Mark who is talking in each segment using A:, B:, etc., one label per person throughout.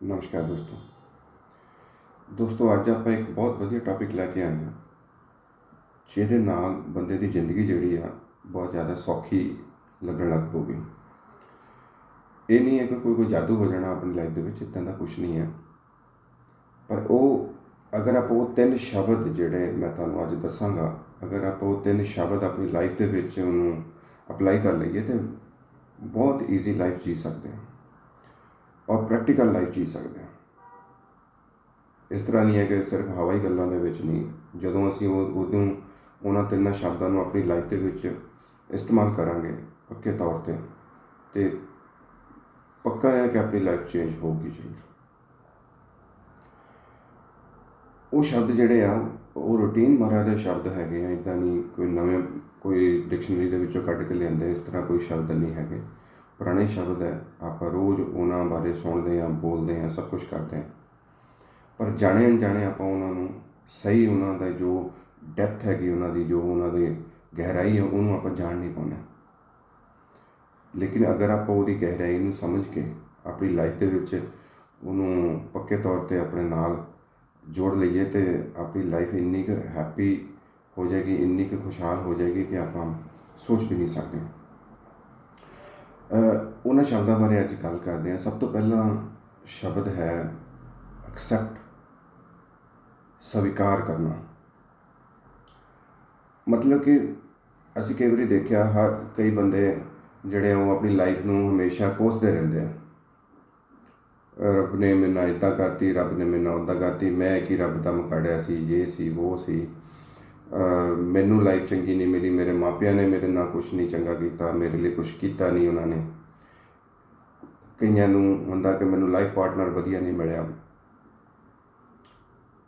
A: ਨਮਸਕਾਰ ਦੋਸਤੋ। ਦੋਸਤੋ, ਅੱਜ ਆਪਾਂ ਇੱਕ ਬਹੁਤ ਵਧੀਆ ਟੌਪਿਕ ਲੈ ਕੇ ਆਏ ਹਾਂ, ਜਿਹਦੇ ਨਾਲ ਬੰਦੇ ਦੀ ਜ਼ਿੰਦਗੀ ਜਿਹੜੀ ਆ, ਬਹੁਤ ਜ਼ਿਆਦਾ ਸੌਖੀ ਲੱਗਣ ਲੱਗ ਪਊਗੀ। ਇਹ ਨਹੀਂ ਹੈ ਕਿ ਕੋਈ ਕੋਈ ਜਾਦੂ ਹੋ ਜਾਣਾ ਆਪਣੀ ਲਾਈਫ ਦੇ ਵਿੱਚ, ਇਦਾਂ ਦਾ ਕੁਝ ਨਹੀਂ ਹੈ। ਪਰ ਉਹ, ਅਗਰ ਆਪਾਂ ਉਹ ਤਿੰਨ ਸ਼ਬਦ ਜਿਹੜੇ ਮੈਂ ਤੁਹਾਨੂੰ ਅੱਜ ਦੱਸਾਂਗਾ, ਅਗਰ ਆਪਾਂ ਉਹ ਤਿੰਨ ਸ਼ਬਦ ਆਪਣੀ ਲਾਈਫ ਦੇ ਵਿੱਚ ਉਹਨੂੰ ਅਪਲਾਈ ਕਰ ਲਈਏ, ਤੇ ਬਹੁਤ ਈਜ਼ੀ ਲਾਈਫ ਜੀ ਸਕਦੇ ਹਾਂ। ਔਰ ਪ੍ਰੈਕਟੀਕਲ ਲਾਈਫ ਜੀ ਸਕਦੇ ਹਾਂ। ਇਸ ਤਰ੍ਹਾਂ ਨਹੀਂ ਹੈ ਕਿ ਸਿਰਫ ਹਵਾਈ ਗੱਲਾਂ ਦੇ ਵਿੱਚ ਨਹੀਂ, ਜਦੋਂ ਅਸੀਂ ਉਹ ਉਦੋਂ ਉਹਨਾਂ ਤਿੰਨਾਂ ਸ਼ਬਦਾਂ ਨੂੰ ਆਪਣੀ ਲਾਈਫ ਦੇ ਵਿੱਚ ਇਸਤੇਮਾਲ ਕਰਾਂਗੇ, ਪੱਕੇ ਤੌਰ ਤੇ ਤੇ ਪੱਕਾ ਹੈ ਕਿ ਆਪਣੀ ਲਾਈਫ ਚੇਂਜ ਹੋਊਗੀ ਜ਼ਰੂਰ। ਉਹ ਸ਼ਬਦ ਜਿਹੜੇ ਆ, ਉਹ ਰੂਟੀਨ ਮਰਾ ਦੇ ਸ਼ਬਦ ਹੈਗੇ ਆ ਇਦਾਂ ਨਹੀਂ, ਕੋਈ ਨਵੇਂ, ਕੋਈ ਡਿਕਸ਼ਨਰੀ ਦੇ ਵਿੱਚੋਂ ਕੱਢ ਕੇ ਲਿਆਂਦੇ, ਇਸ ਤਰ੍ਹਾਂ ਕੋਈ ਸ਼ਬਦ ਨਹੀਂ ਹੈਗੇ। ਪੁਰਾਣੇ ਸ਼ਬਦ ਹੈ, ਆਪਾਂ ਰੋਜ਼ ਉਹਨਾਂ ਬਾਰੇ ਸੁਣਦੇ ਹਾਂ, ਬੋਲਦੇ ਹਾਂ, ਸਭ ਕੁਝ ਕਰਦੇ ਹਾਂ। ਪਰ ਜਾਣੇ ਅਣਜਾਣੇ ਆਪਾਂ ਉਹਨਾਂ ਨੂੰ ਸਹੀ ਉਹਨਾਂ ਦਾ ਜੋ ਡੈਪਥ ਹੈਗੀ ਉਹਨਾਂ ਦੀ, ਜੋ ਉਹਨਾਂ ਦੀ ਗਹਿਰਾਈ ਹੈ, ਉਹਨੂੰ ਆਪਾਂ ਜਾਣ ਨਹੀਂ ਪਾਉਂਦੇ। ਲੇਕਿਨ ਅਗਰ ਆਪਾਂ ਉਹਦੀ ਗਹਿਰਾਈ ਨੂੰ ਸਮਝ ਕੇ ਆਪਣੀ ਲਾਈਫ ਦੇ ਵਿੱਚ ਉਹਨੂੰ ਪੱਕੇ ਤੌਰ ਤੇ ਆਪਣੇ ਨਾਲ ਜੋੜ ਲਈਏ ਤੇ ਆਪਣੀ ਲਾਈਫ ਇੰਨੀ ਕੁ ਹੈਪੀ ਹੋ ਜਾਏਗੀ, ਇੰਨੀ ਕੁ ਖੁਸ਼ਹਾਲ ਹੋ ਜਾਏਗੀ ਕਿ ਆਪਾਂ ਸੋਚ ਵੀ ਨਹੀਂ ਸਕਦੇ। ਉਹਨਾਂ ਸ਼ਬਦਾਂ ਬਾਰੇ ਅੱਜ ਗੱਲ ਕਰਦੇ ਹਾਂ। ਸਭ ਤੋਂ ਪਹਿਲਾਂ ਸ਼ਬਦ ਹੈ ਐਕਸੈਪਟ ਸਵੀਕਾਰ ਕਰਨਾ। ਮਤਲਬ ਕਿ ਅਸੀਂ ਕਈ ਵਾਰੀ ਦੇਖਿਆ, ਹਰ ਕਈ ਬੰਦੇ ਜਿਹੜੇ ਉਹ ਆਪਣੀ ਲਾਈਫ ਨੂੰ ਹਮੇਸ਼ਾ ਕੋਸਦੇ ਰਹਿੰਦੇ ਆ। ਰੱਬ ਨੇ ਮੈਨਾਂ ਇਦਾਂ ਕਰਤੀ, ਰੱਬ ਨੇ ਮੈਨਾਂ ਉਦਾਂ ਕਰਤੀ, ਮੈਂ ਕੀ ਰੱਬ ਦਾ ਮਕਾੜਿਆ ਸੀ ਇਹ ਸੀ ਉਹ ਸੀ। ਮੈਨੂੰ ਲਾਈਫ ਚੰਗੀ ਨਹੀਂ ਮਿਲੀ, ਮੇਰੇ ਮਾਪਿਆਂ ਨੇ ਮੇਰੇ ਨਾਲ ਕੁਝ ਨਹੀਂ ਚੰਗਾ ਕੀਤਾ, ਮੇਰੇ ਲਈ ਕੁਝ ਕੀਤਾ ਨਹੀਂ ਉਹਨਾਂ ਨੇ। ਕਈਆਂ ਨੂੰ ਹੁੰਦਾ ਕਿ ਮੈਨੂੰ ਲਾਈਫ ਪਾਰਟਨਰ ਵਧੀਆ ਨਹੀਂ ਮਿਲਿਆ।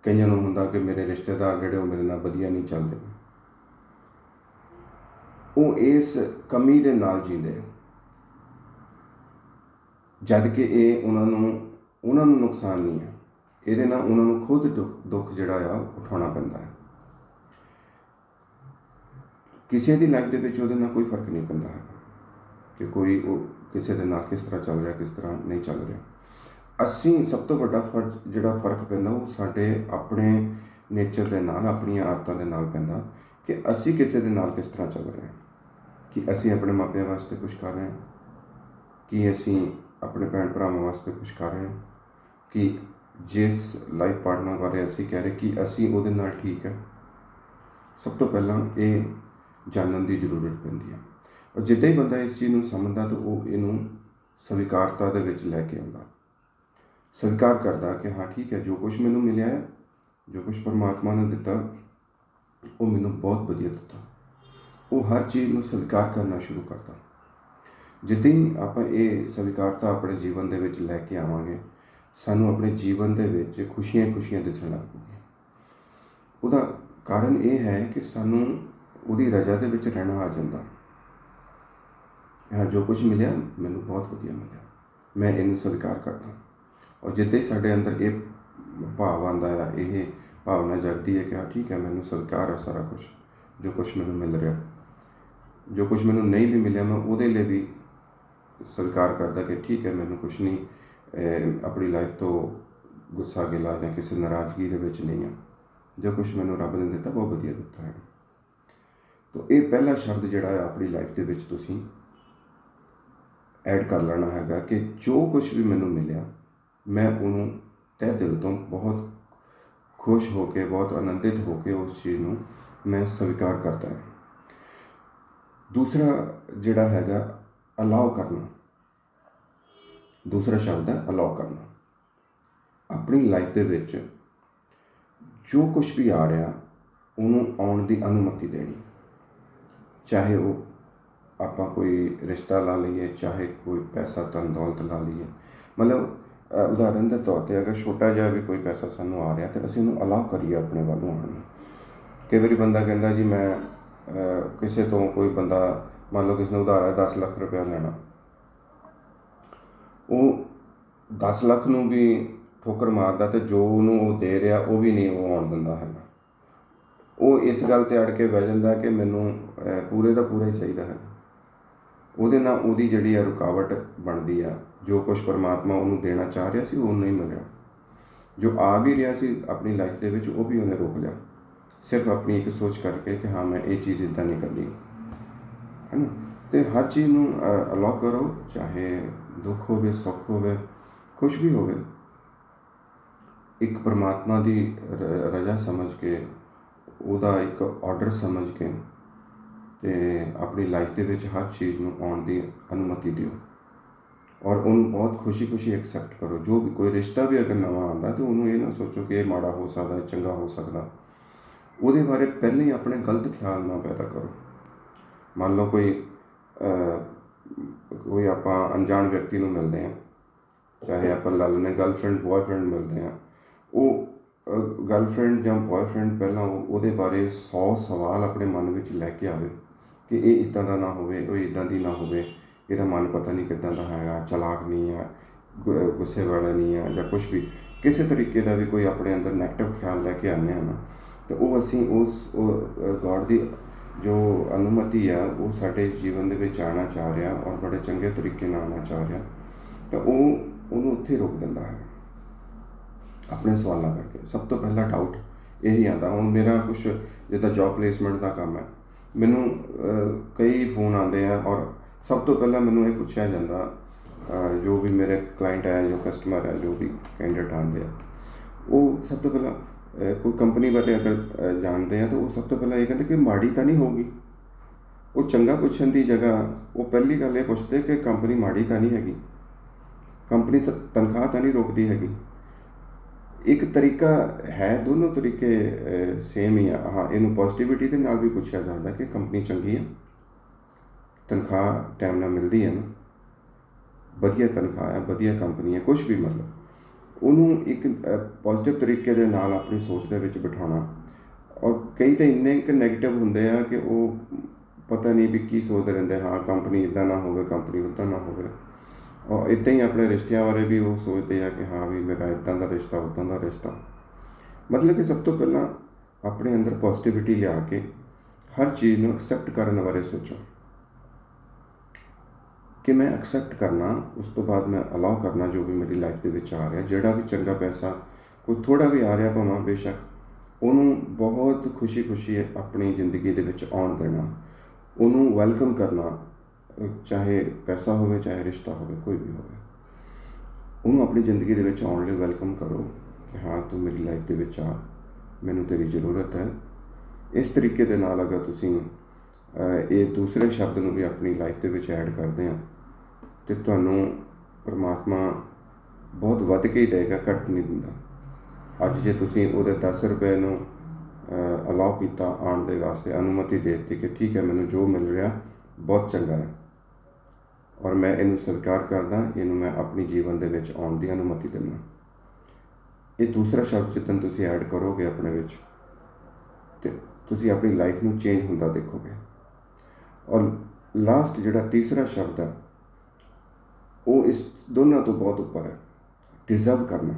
A: ਕਈਆਂ ਨੂੰ ਹੁੰਦਾ ਕਿ ਮੇਰੇ ਰਿਸ਼ਤੇਦਾਰ ਜਿਹੜੇ ਉਹ ਮੇਰੇ ਨਾਲ ਵਧੀਆ ਨਹੀਂ ਚੱਲਦੇ। ਉਹ ਇਸ ਕਮੀ ਦੇ ਨਾਲ ਜੀਂਦੇ ਜਦ ਕਿ ਇਹ ਉਹਨਾਂ ਨੂੰ ਉਹਨਾਂ ਨੂੰ ਨੁਕਸਾਨ ਨਹੀਂ ਹੈ ਇਹਦੇ ਨਾਲ ਉਹਨਾਂ ਨੂੰ ਖੁਦ ਦੁੱਖ- ਦੁੱਖ ਜਿਹੜਾ ਆ, ਉਠਾਉਣਾ ਪੈਂਦਾ ਹੈ ਕਿਸੇ ਦੀ ਲਾਈਫ ਦੇ ਵਿੱਚ ਉਹਦੇ ਨਾਲ ਕੋਈ ਫ਼ਰਕ ਨਹੀਂ ਪੈਂਦਾ ਹੈ ਕਿ ਕੋਈ ਉਹ ਕਿਸੇ ਦੇ ਨਾਲ ਕਿਸ ਤਰ੍ਹਾਂ ਚੱਲ ਰਿਹਾ, ਕਿਸ ਤਰ੍ਹਾਂ ਨਹੀਂ ਚੱਲ ਰਿਹਾ। ਅਸੀਂ ਸਭ ਤੋਂ ਵੱਡਾ ਫ਼ਰਕ ਜਿਹੜਾ ਫ਼ਰਕ ਪੈਂਦਾ ਉਹ ਸਾਡੇ ਆਪਣੇ ਨੇਚਰ ਦੇ ਨਾਲ, ਆਪਣੀਆਂ ਆਦਤਾਂ ਦੇ ਨਾਲ ਪੈਂਦਾ ਕਿ ਅਸੀਂ ਕਿਸੇ ਦੇ ਨਾਲ ਕਿਸ ਤਰ੍ਹਾਂ ਚੱਲ ਰਹੇ ਹਾਂ। ਕਿ ਅਸੀਂ ਆਪਣੇ ਮਾਪਿਆਂ ਵਾਸਤੇ ਕੁਝ ਕਰ ਰਹੇ ਹਾਂ, ਕਿ ਅਸੀਂ ਆਪਣੇ ਭੈਣ ਭਰਾਵਾਂ ਵਾਸਤੇ ਕੁਝ ਕਰ ਰਹੇ ਹਾਂ, ਕਿ ਜਿਸ ਲਾਈਫ ਪਾਰਟਨਰ ਬਾਰੇ ਅਸੀਂ ਕਹਿ ਰਹੇ, ਕਿ ਅਸੀਂ ਉਹਦੇ ਨਾਲ ਠੀਕ ਹੈ। ਸਭ ਤੋਂ ਪਹਿਲਾਂ ਇਹ ਜਾਣਨ ਦੀ ਜ਼ਰੂਰਤ ਪੈਂਦੀ ਹੈ ਔਰ ਜਿੱਦਾਂ ਹੀ ਬੰਦਾ ਇਸ ਚੀਜ਼ ਨੂੰ ਸਮਝਦਾ ਤਾਂ ਉਹ ਇਹਨੂੰ ਸਵੀਕਾਰਤਾ ਦੇ ਵਿੱਚ ਲੈ ਕੇ ਆਉਂਦਾ। ਸਵੀਕਾਰ ਕਰਦਾ ਕਿ ਹਾਂ, ਠੀਕ ਹੈ, ਜੋ ਕੁਝ ਮੈਨੂੰ ਮਿਲਿਆ ਹੈ, ਜੋ ਕੁਝ ਪਰਮਾਤਮਾ ਨੇ ਦਿੱਤਾ, ਉਹ ਮੈਨੂੰ ਬਹੁਤ ਵਧੀਆ ਦਿੱਤਾ। ਉਹ ਹਰ ਚੀਜ਼ ਨੂੰ ਸਵੀਕਾਰ ਕਰਨਾ ਸ਼ੁਰੂ ਕਰਦਾ। ਜਿੱਦਾਂ ਹੀ ਆਪਾਂ ਇਹ ਸਵੀਕਾਰਤਾ ਆਪਣੇ ਜੀਵਨ ਦੇ ਵਿੱਚ ਲੈ ਕੇ ਆਵਾਂਗੇ, ਸਾਨੂੰ ਆਪਣੇ ਜੀਵਨ ਦੇ ਵਿੱਚ ਖੁਸ਼ੀਆਂ ਖੁਸ਼ੀਆਂ ਦਿਸਣ ਲੱਗ ਪਊਗੀਆਂ ਉਹਦਾ ਕਾਰਨ ਇਹ ਹੈ ਕਿ ਸਾਨੂੰ ਉਹਦੀ ਰਜ਼ਾ ਦੇ ਵਿੱਚ ਰਹਿਣਾ ਆ ਜਾਂਦਾ। ਹਾਂ ਜੋ ਕੁਝ ਮਿਲਿਆ, ਮੈਨੂੰ ਬਹੁਤ ਵਧੀਆ ਮਿਲਿਆ। ਮੈਂ ਇਹਨੂੰ ਸਵੀਕਾਰ ਕਰਦਾ। ਔਰ ਜਿੱਦਾਂ ਹੀ ਸਾਡੇ ਅੰਦਰ ਇਹ ਭਾਵ ਆਉਂਦਾ ਹੈ ਇਹ ਭਾਵਨਾ ਜਗਦੀ ਹੈ ਕਿ ਹਾਂ, ਠੀਕ ਹੈ, ਮੈਨੂੰ ਸਵੀਕਾਰ ਹੈ ਸਾਰਾ ਕੁਝ ਜੋ ਕੁਝ ਮੈਨੂੰ ਮਿਲ ਰਿਹਾ। ਜੋ ਕੁਝ ਮੈਨੂੰ ਨਹੀਂ ਵੀ ਮਿਲਿਆ, ਮੈਂ ਉਹਦੇ ਲਈ ਵੀ ਸਵੀਕਾਰ ਕਰਦਾ ਕਿ ਠੀਕ ਹੈ, ਮੈਨੂੰ ਕੁਝ ਨਹੀਂ ਆਪਣੀ ਲਾਈਫ ਤੋਂ ਗੁੱਸਾ ਗਿਲਾ ਜਾਂ ਕਿਸੇ ਨਾਰਾਜ਼ਗੀ ਦੇ ਵਿੱਚ ਨਹੀਂ ਆ। ਜੋ ਕੁਝ ਮੈਨੂੰ ਰੱਬ ਨੇ ਦਿੱਤਾ, ਬਹੁਤ ਵਧੀਆ ਦਿੱਤਾ ਹੈ। ਤਾਂ ਇਹ ਪਹਿਲਾ ਸ਼ਬਦ ਜਿਹੜਾ ਹੈ ਆਪਣੀ ਲਾਈਫ ਦੇ ਵਿੱਚ ਤੁਸੀਂ ਐਡ ਕਰ ਲੈਣਾ ਹੈਗਾ ਕਿ ਜੋ ਕੁਝ ਵੀ ਮੈਨੂੰ ਮਿਲਿਆ, ਮੈਂ ਉਹਨੂੰ ਤਹਿ ਦਿਲ ਤੋਂ ਬਹੁਤ ਖੁਸ਼ ਹੋ ਕੇ, ਬਹੁਤ ਆਨੰਦਿਤ ਹੋ ਕੇ ਉਸ ਚੀਜ਼ ਨੂੰ ਮੈਂ ਸਵੀਕਾਰ ਕਰਦਾ ਹਾਂ। ਦੂਸਰਾ ਜਿਹੜਾ ਹੈਗਾ ਅਲਾਉ ਕਰਨਾ। ਦੂਸਰਾ ਸ਼ਬਦ ਹੈ ਅਲਾਉ ਕਰਨਾ। ਆਪਣੀ ਲਾਈਫ ਦੇ ਵਿੱਚ ਜੋ ਕੁਝ ਵੀ ਆ ਰਿਹਾ, ਉਹਨੂੰ ਆਉਣ ਦੀ ਅਨੁਮਤੀ ਦੇਣੀ। ਚਾਹੇ ਉਹ ਆਪਾਂ ਕੋਈ ਰਿਸ਼ਤਾ ਲਾ ਲਈਏ, ਚਾਹੇ ਕੋਈ ਪੈਸਾ ਤਨ ਦੌਲਤ ਲਾ ਲਈਏ। ਮਤਲਬ ਉਦਾਹਰਨ ਦੇ ਤੌਰ ਤੇ ਅਗਰ ਛੋਟਾ ਜਿਹਾ ਵੀ ਕੋਈ ਪੈਸਾ ਸਾਨੂੰ ਆ ਰਿਹਾ, ਤੇ ਅਸੀਂ ਉਹਨੂੰ ਅਲਾਉ ਕਰੀਏ ਆਪਣੇ ਵੱਲ ਨੂੰ ਆਉਣ ਕਈ ਵਾਰੀ ਬੰਦਾ ਕਹਿੰਦਾ, ਜੀ ਮੈਂ ਕਿਸੇ ਤੋਂ ਕੋਈ ਬੰਦਾ, ਮੰਨ ਲਓ ਕਿਸ ਨੇ ਉਧਾਰ ਹੈ 10 ਲੱਖ ਰੁਪਇਆ ਲੈਣਾ। ਉਹ 10 ਲੱਖ ਨੂੰ ਵੀ ਠੋਕਰ ਮਾਰਦਾ ਤੇ ਜੋ ਉਹਨੂੰ ਉਹ ਦੇ ਰਿਹਾ, ਉਹ ਵੀ ਨਹੀਂ ਉਹ ਆਉਣ ਦਿੰਦਾ ਹੈਗਾ। ਉਹ ਇਸ ਗੱਲ ਤੇ ਅੜ ਕੇ ਬਹਿ ਜਾਂਦਾ ਕਿ ਮੈਨੂੰ ਪੂਰੇ ਦਾ ਪੂਰਾ ਹੀ ਚਾਹੀਦਾ ਹੈ। ਉਹਦੇ ਨਾਲ ਉਹਦੀ ਜਿਹੜੀ ਆ ਰੁਕਾਵਟ ਬਣਦੀ ਆ, ਜੋ ਕੁਝ ਪਰਮਾਤਮਾ ਉਹਨੂੰ ਦੇਣਾ ਚਾਹ ਰਿਹਾ ਸੀ ਉਹ ਨਹੀਂ ਮਿਲਿਆ। ਜੋ ਆ ਵੀ ਰਿਹਾ ਸੀ ਆਪਣੀ ਲਾਈਫ ਦੇ ਵਿੱਚ, ਉਹ ਵੀ ਉਹਨੇ ਰੋਕ ਲਿਆ। ਸਿਰਫ ਆਪਣੀ ਇੱਕ ਸੋਚ ਕਰਕੇ ਕਿ ਹਾਂ, ਮੈਂ ਇਹ ਚੀਜ਼ ਇਦਾਂ ਨਹੀਂ ਕਰਨੀ। ਹੈ ਨਾ ਤੇ ਹਰ ਚੀਜ਼ ਨੂੰ ਅਲਾਉ ਕਰੋ, ਚਾਹੇ ਦੁੱਖ ਹੋਵੇ, ਸੁੱਖ ਹੋਵੇ ਕੁਝ ਵੀ ਹੋਵੇ। ਇੱਕ ਪਰਮਾਤਮਾ ਦੀ ਰਜ਼ਾ ਸਮਝ ਕੇ, ਉਹਦਾ ਇੱਕ ਆਰਡਰ ਸਮਝ ਕੇ ਤੇ ਆਪਣੀ ਲਾਈਫ ਦੇ ਵਿੱਚ ਹਰ ਚੀਜ਼ ਨੂੰ ਆਉਣ ਦੀ ਅਨੁਮਤੀ ਦਿਓ। ਔਰ ਉਹਨੂੰ ਬਹੁਤ ਖੁਸ਼ੀ-ਖੁਸ਼ੀ ਐਕਸੈਪਟ ਕਰੋ। ਜੋ ਵੀ ਕੋਈ ਰਿਸ਼ਤਾ ਵੀ ਅਗਰ ਨਵਾਂ ਆਉਂਦਾ ਤੇ ਉਹਨੂੰ ਇਹ ਨਾ ਸੋਚੋ ਕਿ ਇਹ ਮਾੜਾ ਹੋ ਸਕਦਾ ਹੈ ਚੰਗਾ ਹੋ ਸਕਦਾ। ਉਹਦੇ ਬਾਰੇ ਪਹਿਲਾਂ ਹੀ ਆਪਣੇ ਗਲਤ ਖਿਆਲ ਨਾ ਪੈਦਾ ਕਰੋ। ਮੰਨ ਲਓ ਕੋਈ ਕੋਈ ਆਪਾਂ ਅਣਜਾਣ ਵਿਅਕਤੀ ਨੂੰ ਮਿਲਦੇ ਹਾਂ, ਚਾਹੇ ਆਪਾਂ ਲਾ ਲੈਂਦੇ ਗਰਲਫ੍ਰੈਂਡ ਬॉयਫ੍ਰੈਂਡ ਮਿਲਦੇ ਹਾਂ। ਉਹ ਗਰਲਫ੍ਰੈਂਡ ਜਾਂ ਬॉयਫ੍ਰੈਂਡ ਪਹਿਲਾਂ ਉਹ- ਉਹਦੇ ਬਾਰੇ 100 ਸਵਾਲ ਆਪਣੇ ਮਨ ਵਿੱਚ ਲੈ ਕੇ ਆਵੇ। ਕਿ ਇਹ ਇਦਾਂ ਦਾ ਨਾ ਹੋਵੇ, ਉਹ ਇਦਾਂ ਦੀ ਨਾ ਹੋਵੇ। ਇਹਦਾ ਮਨ ਪਤਾ ਨਹੀਂ ਕਿਦਾਂ ਦਾ ਹੈਗਾ, ਚਲਾਕ ਨਹੀਂ ਹੈ ਗੁ- ਗੁੱਸੇ ਵਾਲਾ ਨਹੀਂ ਹੈ ਜਾਂ ਕੁਝ ਵੀ। ਕਿਸੇ ਤਰੀਕੇ ਦਾ ਵੀ ਕੋਈ ਆਪਣੇ ਅੰਦਰ ਨੈਗੇਟਿਵ ਖਿਆਲ ਲੈ ਕੇ ਆਉਂਦੇ ਹਾਂ ਨਾ, ਤੇ ਉਹ ਅਸੀਂ ਉਸ ਗੋਡ ਦੀ ਜੋ ਅਨੁਮਤੀ ਆ, ਉਹ ਸਾਡੇ ਜੀਵਨ ਦੇ ਵਿੱਚ ਆਉਣਾ ਚਾਹ ਰਿਹਾ ਔਰ ਬੜੇ ਚੰਗੇ ਤਰੀਕੇ ਨਾਲ ਆਉਣਾ ਚਾਹ ਰਿਹਾ, ਤਾਂ ਉਹ, ਉਹਨੂੰ ਉੱਥੇ ਰੋਕ ਦਿੰਦਾ ਹੈ। ਆਪਣੇ ਸਵਾਲਾਂ ਕਰਕੇ। ਸਭ ਤੋਂ ਪਹਿਲਾ ਡਾਊਟ ਇਹੀ ਆਉਂਦਾ, ਹੁਣ ਮੇਰਾ ਕੁਝ ਜਿੱਦਾਂ ਜੌਬ ਪਲੇਸਮੈਂਟ ਦਾ ਕੰਮ ਹੈ ਮੈਨੂੰ ਕਈ ਫੋਨ ਆਉਂਦੇ ਆ ਔਰ ਸਭ ਤੋਂ ਪਹਿਲਾਂ ਮੈਨੂੰ ਇਹ ਪੁੱਛਿਆ ਜਾਂਦਾ ਜੋ ਵੀ ਮੇਰੇ ਕਲਾਇੰਟ ਹੈ ਜੋ ਕਸਟਮਰ ਹੈ ਜੋ ਵੀ ਕੈਂਡੀਡੇਟ ਆਉਂਦੇ ਆ, ਉਹ ਸਭ ਤੋਂ ਪਹਿਲਾਂ ਕੋਈ ਕੰਪਨੀ ਬਾਰੇ ਅਗਰ ਜਾਣਦੇ ਆ ਤਾਂ ਉਹ ਸਭ ਤੋਂ ਪਹਿਲਾਂ ਇਹ ਕਹਿੰਦੇ ਕਿ ਮਾੜੀ ਤਾਂ ਨਹੀਂ ਹੋਗੀ ਉਹ ਚੰਗਾ ਪੁੱਛਣ ਦੀ ਜਗ੍ਹਾ, ਉਹ ਪਹਿਲੀ ਗੱਲ ਇਹ ਪੁੱਛਦੇ ਕਿ ਕੰਪਨੀ ਮਾੜੀ ਤਾਂ ਨਹੀਂ ਹੈਗੀ। ਕੰਪਨੀ ਸ- ਤਨਖਾਹ ਤਾਂ ਨਹੀਂ ਰੋਕਦੀ ਹੈਗੀ। ਇੱਕ ਤਰੀਕਾ ਹੈ, ਦੋਨੋਂ ਤਰੀਕੇ ਸੇਮ ਹੀ ਆ। ਹਾਂ, ਇਹਨੂੰ ਪੋਜ਼ਿਟਿਵਿਟੀ ਦੇ ਨਾਲ ਵੀ ਪੁੱਛਿਆ ਜਾਂਦਾ ਕਿ ਕੰਪਨੀ ਚੰਗੀ ਆ, ਤਨਖਾਹ ਟਾਈਮ ਨਾਲ ਮਿਲਦੀ ਹੈ ਨਾ ਵਧੀਆ ਤਨਖਾਹ ਹੈ ਵਧੀਆ ਕੰਪਨੀ ਹੈ ਕੁਝ ਵੀ ਮਤਲਬ। ਉਹਨੂੰ ਇੱਕ ਪੋਜ਼ਿਟਿਵ ਤਰੀਕੇ ਦੇ ਨਾਲ ਆਪਣੀ ਸੋਚ ਦੇ ਵਿੱਚ ਬਿਠਾਉਣਾ। ਔਰ ਕਈ ਤਾਂ ਇੰਨੇ ਕਿ 네ਗੇਟਿਵ ਹੁੰਦੇ ਆ ਕਿ ਉਹ ਪਤਾ ਨਹੀਂ ਵੀ ਕੀ ਸੋਚਦੇ ਰਹਿੰਦੇ, ਹਾਂ ਕੰਪਨੀ ਇਦਾਂ ਨਾ ਹੋਵੇ ਕੰਪਨੀ ਉਦਾਂ ਨਾ ਹੋਵੇ। ਔਰ ਇਦਾਂ ਹੀ ਆਪਣੇ ਰਿਸ਼ਤਿਆਂ ਬਾਰੇ ਵੀ ਉਹ ਸੋਚਦੇ ਆ ਕਿ ਹਾਂ ਵੀ ਮੇਰਾ ਇਦਾਂ ਦਾ ਰਿਸ਼ਤਾ, ਉਦਾਂ ਦਾ ਰਿਸ਼ਤਾ। ਮਤਲਬ ਕਿ ਸਭ ਤੋਂ ਪਹਿਲਾਂ ਆਪਣੇ ਅੰਦਰ ਪੋਜ਼ਿਟਿਵਿਟੀ ਲਿਆ ਕੇ ਹਰ ਚੀਜ਼ ਨੂੰ ਐਕਸੈਪਟ ਕਰਨ ਬਾਰੇ ਸੋਚੋ। ਕਿ ਮੈਂ ਐਕਸੈਪਟ ਕਰਨਾ, ਉਸ ਤੋਂ ਬਾਅਦ ਮੈਂ ਅਲਾਉ ਕਰਨਾ ਜੋ ਵੀ ਮੇਰੀ ਲਾਈਫ ਦੇ ਵਿੱਚ ਆ ਰਿਹਾ, ਜਿਹੜਾ ਵੀ ਚੰਗਾ ਪੈਸਾ ਕੋਈ ਥੋੜਾ ਵੀ ਆ ਰਿਹਾ ਭਾਵੇਂ ਬੇਸ਼ੱਕ, ਉਹਨੂੰ ਬਹੁਤ ਖੁਸ਼ੀ-ਖੁਸ਼ੀ ਆਪਣੀ ਜ਼ਿੰਦਗੀ ਦੇ ਵਿੱਚ ਆਉਣ ਦੇਣਾ, ਉਹਨੂੰ ਵੈਲਕਮ ਕਰਨਾ ਚਾਹੇ ਪੈਸਾ ਹੋਵੇ, ਚਾਹੇ ਰਿਸ਼ਤਾ ਹੋਵੇ, ਕੋਈ ਵੀ ਹੋਵੇ। ਉਹਨੂੰ ਆਪਣੀ ਜ਼ਿੰਦਗੀ ਦੇ ਵਿੱਚ ਆਉਣ ਲਈ ਵੈਲਕਮ ਕਰੋ ਕਿ ਹਾਂ, ਤੂੰ ਮੇਰੀ ਲਾਈਫ ਦੇ ਵਿੱਚ ਆ। ਮੈਨੂੰ ਤੇਰੀ ਜ਼ਰੂਰਤ ਹੈ। ਇਸ ਤਰੀਕੇ ਦੇ ਨਾਲ ਅਗਰ ਤੁਸੀਂ ਇਹ ਦੂਸਰੇ ਸ਼ਬਦ ਨੂੰ ਵੀ ਆਪਣੀ ਲਾਈਫ ਦੇ ਵਿੱਚ ਐਡ ਕਰਦੇ ਆ, ਤੇ ਤੁਹਾਨੂੰ ਪਰਮਾਤਮਾ ਬਹੁਤ ਵੱਧ ਕੇ ਹੀ ਦੇਗਾ ਘੱਟ ਨਹੀਂ ਦਿੰਦਾ। ਅੱਜ ਜੇ ਤੁਸੀਂ ਉਹਦੇ 10 ਰੁਪਏ ਨੂੰ ਅਲਾਉ ਕੀਤਾ ਆਉਣ ਦੇ ਵਾਸਤੇ, ਅਨੁਮਤੀ ਦੇ ਦਿੱਤੀ ਕਿ ਠੀਕ ਹੈ, ਮੈਨੂੰ ਜੋ ਮਿਲ ਰਿਹਾ, ਬਹੁਤ ਚੰਗਾ ਹੈ। ਔਰ ਮੈਂ ਇਹਨੂੰ ਸਵੀਕਾਰ ਕਰਦਾ, ਇਹਨੂੰ ਮੈਂ ਆਪਣੀ ਜੀਵਨ ਦੇ ਵਿੱਚ ਆਉਣ ਦੀ ਅਨੁਮਤੀ ਦਿੰਦਾ। ਇਹ ਦੂਸਰਾ ਸ਼ਬਦ ਜਿੱਦਨ ਤੁਸੀਂ ਐਡ ਕਰੋਗੇ ਆਪਣੇ ਵਿੱਚ, ਤੇ ਤੁਸੀਂ ਆਪਣੀ ਲਾਈਫ ਨੂੰ ਚੇਂਜ ਹੁੰਦਾ ਦੇਖੋਗੇ। ਔਰ ਲਾਸਟ ਜਿਹੜਾ ਤੀਸਰਾ ਸ਼ਬਦ ਹੈ ਉਹ ਇਸ ਦੋਨਾਂ ਤੋਂ ਬਹੁਤ ਉੱਪਰ ਹੈ। ਡਿਜ਼ਰਵ ਕਰਨਾ।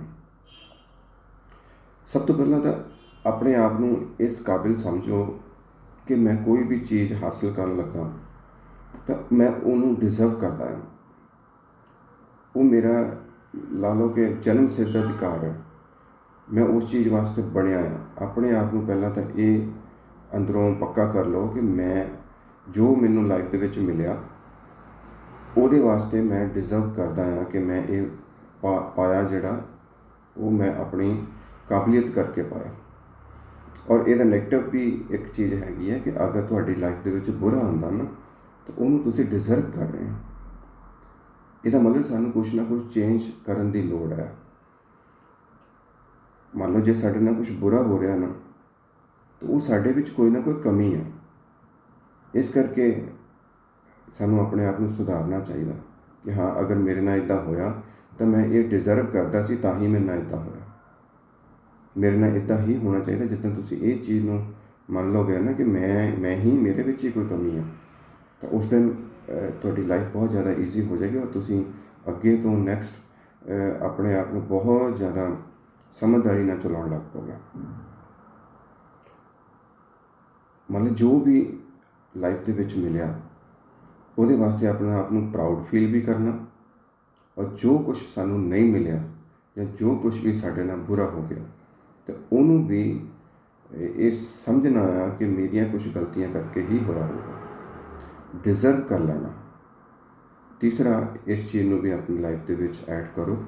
A: ਸਭ ਤੋਂ ਪਹਿਲਾਂ ਤਾਂ ਆਪਣੇ ਆਪ ਨੂੰ ਇਸ ਕਾਬਿਲ ਸਮਝੋ ਕਿ ਮੈਂ ਕੋਈ ਵੀ ਚੀਜ਼ ਹਾਸਲ ਕਰਨ ਲੱਗਾ ਤਾਂ ਮੈਂ ਉਹਨੂੰ ਡਿਜ਼ਰਵ ਕਰਦਾ ਹਾਂ। ਉਹ ਮੇਰਾ ਲਾ ਲਓ ਕਿ ਜਨਮ ਸਿੱਧ ਅਧਿਕਾਰ ਹੈ। ਮੈਂ ਉਸ ਚੀਜ਼ ਵਾਸਤੇ ਬਣਿਆ ਆ ਆਪਣੇ ਆਪ ਨੂੰ ਪਹਿਲਾਂ ਤਾਂ ਇਹ ਅੰਦਰੋਂ ਪੱਕਾ ਕਰ ਲਓ ਕਿ ਮੈਂ ਜੋ ਮੈਨੂੰ ਲਾਈਫ ਦੇ ਵਿੱਚ ਮਿਲਿਆ, ਉਹਦੇ ਵਾਸਤੇ ਮੈਂ ਡਿਜ਼ਰਵ ਕਰਦਾ ਹਾਂ ਕਿ ਮੈਂ ਇਹ ਪਾ- ਪਾਇਆ ਜਿਹੜਾ ਉਹ ਮੈਂ ਆਪਣੀ ਕਾਬਲੀਅਤ ਕਰਕੇ ਪਾਇਆ। ਔਰ ਇਹਦਾ ਨੈਗੇਟਿਵ ਵੀ ਇੱਕ ਚੀਜ਼ ਹੈਗੀ ਹੈ ਕਿ ਅਗਰ ਤੁਹਾਡੀ ਲਾਈਫ ਦੇ ਵਿੱਚ ਬੁਰਾ ਹੁੰਦਾ ਨਾ ਤਾਂ ਉਹਨੂੰ ਤੁਸੀਂ ਡਿਜ਼ਰਵ ਕਰ ਰਹੇ ਹੋ। ਇਹਦਾ ਮਤਲਬ ਸਾਨੂੰ ਕੁਝ ਨਾ ਕੁਝ ਚੇਂਜ ਕਰਨ ਦੀ ਲੋੜ ਹੈ। ਮੰਨ ਲਓ ਜੇ ਸਾਡੇ ਨਾਲ ਕੁਝ ਬੁਰਾ ਹੋ ਰਿਹਾ ਨਾ, ਤਾਂ ਉਹ ਸਾਡੇ ਵਿੱਚ ਕੋਈ ਨਾ ਕੋਈ ਕਮੀ ਹੈ। ਇਸ ਕਰਕੇ ਸਾਨੂੰ ਆਪਣੇ ਆਪ ਨੂੰ ਸੁਧਾਰਨਾ ਚਾਹੀਦਾ ਕਿ ਹਾਂ, ਅਗਰ ਮੇਰੇ ਨਾਲ ਇਦਾਂ ਹੋਇਆ, ਤਾਂ ਮੈਂ ਇਹ ਡਿਜ਼ਰਵ ਕਰਦਾ ਸੀ, ਤਾਂ ਹੀ ਮੇਰੇ ਨਾਲ ਇਦਾਂ ਹੋਇਆ। ਮੇਰੇ ਨਾਲ ਇਦਾਂ ਹੀ ਹੋਣਾ ਚਾਹੀਦਾ ਜਿੱਦਾਂ ਤੁਸੀਂ ਇਹ ਚੀਜ਼ ਨੂੰ ਮੰਨ ਲਓਗੇ ਨਾ ਕਿ ਮੈਂ ਮੈਂ ਹੀ ਮੇਰੇ ਵਿੱਚ ਹੀ ਕੋਈ ਕਮੀ ਹੈ। ਤਾਂ ਉਸ ਦਿਨ ਤੁਹਾਡੀ ਲਾਈਫ ਬਹੁਤ ਜ਼ਿਆਦਾ ਈਜ਼ੀ ਹੋ ਜਾਏਗੀ ਔਰ ਤੁਸੀਂ ਅੱਗੇ ਤੋਂ ਨੈਕਸਟ ਆਪਣੇ ਆਪ ਨੂੰ ਬਹੁਤ ਜ਼ਿਆਦਾ ਸਮਝਦਾਰੀ ਨਾਲ ਚਲਾਉਣ ਲੱਗ ਪਓਗੇ ਮਤਲਬ ਜੋ ਵੀ ਲਾਈਫ ਦੇ ਵਿੱਚ ਮਿਲਿਆ, ਉਹਦੇ ਵਾਸਤੇ ਆਪਣੇ ਆਪ ਨੂੰ ਪ੍ਰਾਊਡ ਫੀਲ ਵੀ ਕਰਨਾ ਔਰ ਜੋ ਕੁਝ ਸਾਨੂੰ ਨਹੀਂ ਮਿਲਿਆ ਜਾਂ ਜੋ ਕੁਝ ਵੀ ਸਾਡੇ ਨਾਲ ਬੁਰਾ ਹੋ ਗਿਆ, ਤੇ ਉਹਨੂੰ ਵੀ ਇਹ ਸਮਝਣਾ ਆ ਕਿ ਮੇਰੀਆਂ ਕੁਝ ਗਲਤੀਆਂ ਕਰਕੇ ਹੀ ਹੋਇਆ ਹੋਊਗਾ। ਡਿਜ਼ਰਵ ਕਰ ਲੈਣਾ। ਤੀਸਰਾ, ਇਸ ਚੀਜ਼ ਨੂੰ ਵੀ ਆਪਣੀ ਲਾਈਫ ਦੇ ਵਿੱਚ ਐਡ ਕਰੋ।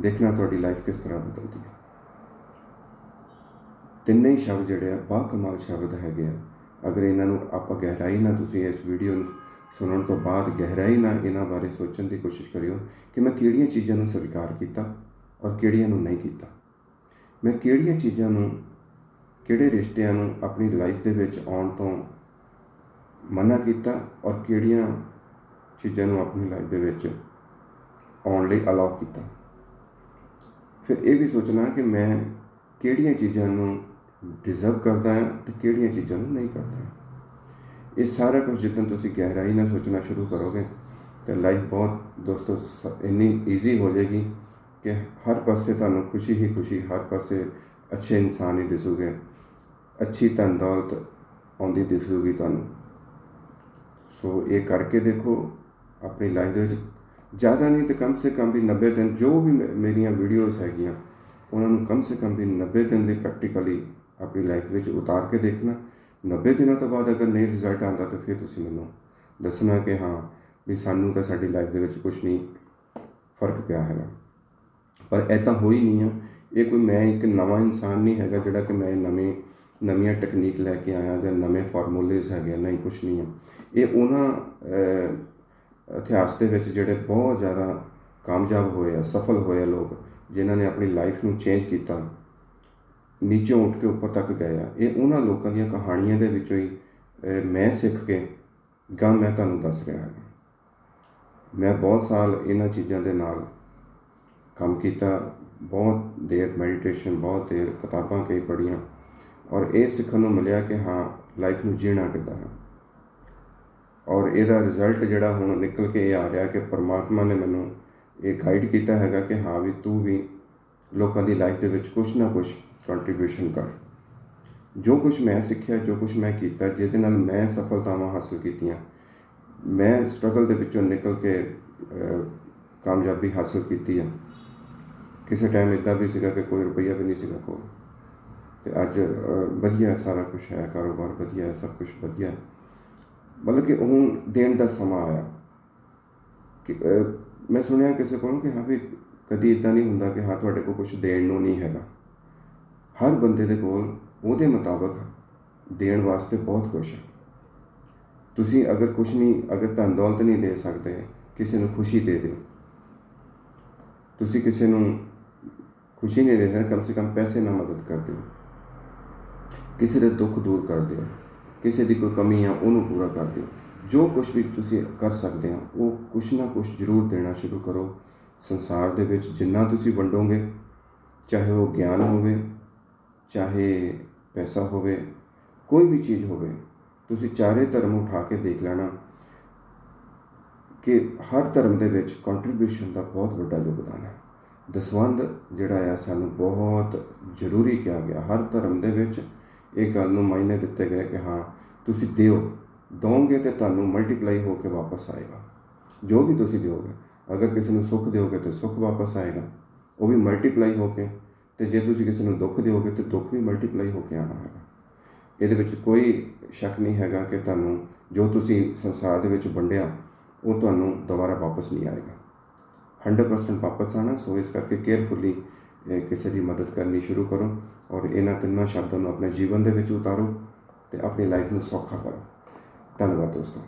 A: ਦੇਖਣਾ ਤੁਹਾਡੀ ਲਾਈਫ ਕਿਸ ਤਰ੍ਹਾਂ ਬਦਲਦੀ ਹੈ। ਤਿੰਨੇ ਹੀ ਸ਼ਬਦ ਜਿਹੜੇ ਆ ਬਾ ਕਮਾਲ ਸ਼ਬਦ ਹੈਗੇ ਆ। ਅਗਰ ਇਹਨਾਂ ਨੂੰ ਆਪਾਂ ਗਹਿਰਾਈ ਨਾਲ ਤੁਸੀਂ ਇਸ ਵੀਡੀਓ ਨੂੰ ਸੁਣਨ ਤੋਂ ਬਾਅਦ ਗਹਿਰਾਈ ਨਾਲ ਇਹਨਾਂ ਬਾਰੇ ਸੋਚਣ ਦੀ ਕੋਸ਼ਿਸ਼ ਕਰਿਓ ਕਿ ਮੈਂ ਕਿਹੜੀਆਂ ਚੀਜ਼ਾਂ ਨੂੰ ਸਵੀਕਾਰ ਕੀਤਾ ਔਰ ਕਿਹੜੀਆਂ ਨੂੰ ਨਹੀਂ ਕੀਤਾ। ਮੈਂ ਕਿਹੜੀਆਂ ਚੀਜ਼ਾਂ ਨੂੰ, ਕਿਹੜੇ ਰਿਸ਼ਤਿਆਂ ਨੂੰ ਆਪਣੀ ਲਾਈਫ ਦੇ ਵਿੱਚ ਆਉਣ ਤੋਂ ਮਨਾ ਕੀਤਾ ਔਰ ਕਿਹੜੀਆਂ ਚੀਜ਼ਾਂ ਨੂੰ ਆਪਣੀ ਲਾਈਫ ਦੇ ਵਿੱਚ ਆਉਣ ਲਈ ਅਲਾਉ ਕੀਤਾ। ਫਿਰ ਇਹ ਵੀ ਸੋਚਣਾ ਕਿ ਮੈਂ ਕਿਹੜੀਆਂ ਚੀਜ਼ਾਂ ਨੂੰ ਡਿਜ਼ਰਵ ਕਰਦਾ ਹਾਂ ਤੇ ਕਿਹੜੀਆਂ ਚੀਜ਼ਾਂ ਨੂੰ ਨਹੀਂ ਕਰਦਾ। ਇਹ ਸਾਰਾ ਕੁਝ ਜਿੱਦਾਂ ਤੁਸੀਂ ਗਹਿਰਾਈ ਨਾਲ ਸੋਚਣਾ ਸ਼ੁਰੂ ਕਰੋਗੇ, ਤੇ ਲਾਈਫ ਬਹੁਤ ਦੋਸਤੋ ਸ- ਇੰਨੀ ਈਜ਼ੀ ਹੋ ਜਾਏਗੀ ਕਿ ਹਰ ਪਾਸੇ ਤੁਹਾਨੂੰ ਖੁਸ਼ੀ ਹੀ ਖੁਸ਼ੀ ਹਰ ਪਾਸੇ ਅੱਛੇ ਇਨਸਾਨ ਹੀ ਦਿਸੂਗੇ। ਅੱਛੀ ਧਨ ਦੌਲਤ ਆਉਂਦੀ ਦਿਸੂਗੀ ਤੁਹਾਨੂੰ। ਸੋ ਇਹ ਕਰਕੇ ਦੇਖੋ, ਆਪਣੀ ਲਾਈਫ ਦੇ ਵਿੱਚ ਜ਼ਿਆਦਾ ਨਹੀਂ ਤੇ ਕਮ ਸੇ ਕਮ ਵੀ 90 ਦਿਨ ਜੋ ਵੀ ਮੇ- ਮੇਰੀਆਂ ਵੀਡੀਓਜ਼ ਹੈਗੀਆਂ, ਉਹਨਾਂ ਨੂੰ ਕਮ ਸੇ ਕਮ ਵੀ 90 ਦਿਨ ਦੀ ਪ੍ਰੈਕਟੀਕਲੀ ਆਪਣੀ ਲਾਈਫ ਵਿੱਚ ਉਤਾਰ ਕੇ ਦੇਖਣਾ। 90 ਦਿਨਾਂ ਤੋਂ ਬਾਅਦ ਅਗਰ ਨਹੀਂ ਰਿਜ਼ਲਟ ਆਉਂਦਾ ਤਾਂ ਫਿਰ ਤੁਸੀਂ ਮੈਨੂੰ ਦੱਸਣਾ ਕਿ ਹਾਂ ਵੀ ਸਾਨੂੰ ਤਾਂ ਸਾਡੀ ਲਾਈਫ ਦੇ ਵਿੱਚ ਕੁਝ ਨਹੀਂ ਫ਼ਰਕ ਪਿਆ ਹੈਗਾ। ਪਰ ਇਹ ਤਾਂ ਹੋਈ ਨਹੀਂ ਆ। ਇਹ ਕੋਈ ਮੈਂ ਇੱਕ ਨਵਾਂ ਇਨਸਾਨ ਨਹੀਂ ਹੈਗਾ ਜਿਹੜਾ ਕਿ ਮੈਂ ਨਵੇਂ ਨਵੀਆਂ ਟੈਕਨੀਕ ਲੈ ਕੇ ਆਇਆ ਜਾਂ ਨਵੇਂ ਫਾਰਮੂਲੇਸ ਹੈਗੇ ਆ, ਨਹੀਂ ਕੁਝ ਨਹੀਂ ਹੈ ਇਹ ਉਹਨਾਂ ਇਤਿਹਾਸ ਦੇ ਵਿੱਚ ਜਿਹੜੇ ਬਹੁਤ ਜ਼ਿਆਦਾ ਕਾਮਯਾਬ ਹੋਏ ਆ ਸਫਲ ਹੋਏ ਆ ਲੋਕ ਜਿਨ੍ਹਾਂ ਨੇ ਆਪਣੀ ਲਾਈਫ ਨੂੰ ਚੇਂਜ ਕੀਤਾ ਨੀਚੇ ਉੱਠ ਕੇ ਉੱਪਰ ਤੱਕ ਗਏ ਆ। ਇਹ ਉਹਨਾਂ ਲੋਕਾਂ ਦੀਆਂ ਕਹਾਣੀਆਂ ਦੇ ਵਿੱਚੋਂ ਹੀ ਮੈਂ ਸਿੱਖ ਕੇ ਗਾਂ ਮੈਂ ਤੁਹਾਨੂੰ ਦੱਸ ਰਿਹਾ ਹਾਂ। ਮੈਂ ਬਹੁਤ ਸਾਲ ਇਹਨਾਂ ਚੀਜ਼ਾਂ ਦੇ ਨਾਲ ਕੰਮ ਕੀਤਾ ਬਹੁਤ ਦੇਰ ਮੈਡੀਟੇਸ਼ਨ ਬਹੁਤ ਦੇਰ ਕਿਤਾਬਾਂ ਕਈ ਪੜ੍ਹੀਆਂ ਔਰ ਇਹ ਸਿੱਖਣ ਨੂੰ ਮਿਲਿਆ ਕਿ ਹਾਂ ਲਾਈਫ ਨੂੰ ਜੀਣਾ ਕਿੱਦਾਂ ਹੈ। ਔਰ ਇਹਦਾ ਰਿਜ਼ਲਟ ਜਿਹੜਾ ਹੁਣ ਨਿਕਲ ਕੇ ਇਹ ਆ ਰਿਹਾ ਕਿ ਪਰਮਾਤਮਾ ਨੇ ਮੈਨੂੰ ਇਹ ਗਾਈਡ ਕੀਤਾ ਹੈਗਾ ਕਿ ਹਾਂ ਵੀ ਤੂੰ ਵੀ ਲੋਕਾਂ ਦੀ ਲਾਈਫ ਦੇ ਵਿੱਚ ਕੁਝ ਨਾ ਕੁਝ ਕੰਟਰੀਬਿਊਸ਼ਨ ਕਰ। ਜੋ ਕੁਝ ਮੈਂ ਸਿੱਖਿਆ, ਜੋ ਕੁਝ ਮੈਂ ਕੀਤਾ, ਜਿਹਦੇ ਨਾਲ ਮੈਂ ਸਫਲਤਾਵਾਂ ਹਾਸਲ ਕੀਤੀਆਂ, ਮੈਂ ਸਟਰਗਲ ਦੇ ਵਿੱਚੋਂ ਨਿਕਲ ਕੇ ਕਾਮਯਾਬੀ ਹਾਸਲ ਕੀਤੀ ਹੈ। ਕਿਸੇ ਟਾਈਮ ਇਦਾਂ ਵੀ ਸੀਗਾ ਕਿ ਕੋਈ ਰੁਪਈਆ ਵੀ ਨਹੀਂ ਸੀਗਾ ਕੋਲ। ਤੇ ਅੱਜ ਵਧੀਆ ਸਾਰਾ ਕੁਝ ਹੈ, ਕਾਰੋਬਾਰ ਵਧੀਆ ਹੈ ਸਭ ਕੁਝ ਵਧੀਆ। ਮਤਲਬ ਕਿ ਹੁਣ ਦੇਣ ਦਾ ਸਮਾਂ ਆਇਆ। ਕਿ ਮੈਂ ਸੁਣਿਆ ਕਿਸੇ ਕੋਲੋਂ ਕਿ ਹਾਂ ਵੀ ਕਦੀ ਇਦਾਂ ਨਹੀਂ ਹੁੰਦਾ ਕਿ ਹਾਂ, ਤੁਹਾਡੇ ਕੋਲ ਕੁਝ ਦੇਣ ਨੂੰ ਨਹੀਂ ਹੈਗਾ। ਹਰ ਬੰਦੇ ਦੇ ਕੋਲ ਉਹਦੇ ਮੁਤਾਬਕ ਦੇਣ ਵਾਸਤੇ ਬਹੁਤ ਕੁਝ ਹੈ। ਤੁਸੀਂ ਅਗਰ ਕੁਝ ਨਹੀਂ, ਅਗਰ ਧਨ ਦੌਲਤ ਨਹੀਂ ਦੇ ਸਕਦੇ, ਕਿਸੇ ਨੂੰ ਖੁਸ਼ੀ ਦੇ ਦਿਓ। ਤੁਸੀਂ ਕਿਸੇ ਨੂੰ ਖੁਸ਼ੀ ਨਹੀਂ ਦੇ ਸਕਦੇ, ਕਮ ਸੇ ਕਮ ਪੈਸੇ ਨਾਲ ਮਦਦ ਕਰ ਦਿਓ। ਕਿਸੇ ਦੇ ਦੁੱਖ ਦੂਰ ਕਰ ਦਿਓ, ਕਿਸੇ ਦੀ ਕੋਈ ਕਮੀ ਆ ਉਹਨੂੰ ਪੂਰਾ ਕਰ ਦਿਓ। ਜੋ ਕੁਝ ਵੀ ਤੁਸੀਂ ਕਰ ਸਕਦੇ ਹੋ, ਉਹ ਕੁਛ ਨਾ ਕੁਛ ਜ਼ਰੂਰ ਦੇਣਾ ਸ਼ੁਰੂ ਕਰੋ। ਸੰਸਾਰ ਦੇ ਵਿੱਚ ਜਿੰਨਾ ਤੁਸੀਂ ਵੰਡੋਗੇ, ਚਾਹੇ ਉਹ ਗਿਆਨ ਹੋਵੇ, ਚਾਹੇ ਪੈਸਾ ਹੋਵੇ, ਕੋਈ ਵੀ ਚੀਜ਼ ਹੋਵੇ, ਤੁਸੀਂ ਚਾਰੇ ਧਰਮ ਉਠਾ ਕੇ ਦੇਖ ਲੈਣਾ ਕਿ ਹਰ ਧਰਮ ਦੇ ਵਿੱਚ ਕੰਟਰੀਬਿਊਸ਼ਨ ਦਾ ਬਹੁਤ ਵੱਡਾ ਯੋਗਦਾਨ ਹੈ। ਦਸਵੰਧ ਜਿਹੜਾ ਆ, ਸਾਨੂੰ ਬਹੁਤ ਜ਼ਰੂਰੀ ਕਿਹਾ ਗਿਆ। ਹਰ ਧਰਮ ਦੇ ਵਿੱਚ ਇਹ ਗੱਲ ਨੂੰ ਮਾਇਨੇ ਦਿੱਤੇ ਗਏ ਕਿ ਹਾਂ, ਤੁਸੀਂ ਦਿਓ। ਦੋਗੇ ਤੇ ਤੁਹਾਨੂੰ ਮਲਟੀਪਲਾਈ ਹੋ ਕੇ ਵਾਪਸ ਆਏਗਾ। ਜੋ ਵੀ ਤੁਸੀਂ ਦਿਓਗੇ, ਅਗਰ ਕਿਸੇ ਨੂੰ ਸੁੱਖ ਦਿਓਗੇ ਤੇ ਸੁੱਖ ਵਾਪਸ ਆਏਗਾ। ਉਹ ਵੀ ਮਲਟੀਪਲਾਈ ਹੋ ਕੇ। ਤੇ ਜੇ ਤੁਸੀਂ ਕਿਸੇ ਨੂੰ ਦੁੱਖ ਦਿਓਗੇ ਤੇ ਦੁੱਖ ਵੀ ਮਲਟੀਪਲਾਈ ਹੋ ਕੇ ਆਣਾ ਹੈਗਾ। ਇਹਦੇ ਵਿੱਚ ਕੋਈ ਸ਼ੱਕ ਨਹੀਂ ਹੈਗਾ ਕਿ ਤੁਹਾਨੂੰ ਜੋ ਤੁਸੀਂ ਸੰਸਾਰ ਦੇ ਵਿੱਚ ਵੰਡਿਆ, ਉਹ ਤੁਹਾਨੂੰ ਦੁਬਾਰਾ ਵਾਪਸ ਨਹੀਂ ਆਏਗਾ। 100% ਵਾਪਸ ਆਣਾ ਸੋ ਇਸ ਕਰਕੇ ਕੇਅਰਫੁਲੀ ਕਿਸੇ ਦੀ ਮਦਦ ਕਰਨੀ ਸ਼ੁਰੂ ਕਰੋ ਔਰ ਇਹਨਾਂ ਤਿੰਨਾਂ ਸ਼ਬਦਾਂ ਨੂੰ ਆਪਣੇ ਜੀਵਨ ਦੇ ਵਿੱਚ ਉਤਾਰੋ ਤੇ ਆਪਣੀ ਲਾਈਫ ਨੂੰ ਸੌਖਾ ਕਰੋ। ਧੰਨਵਾਦ ਦੋਸਤੋ।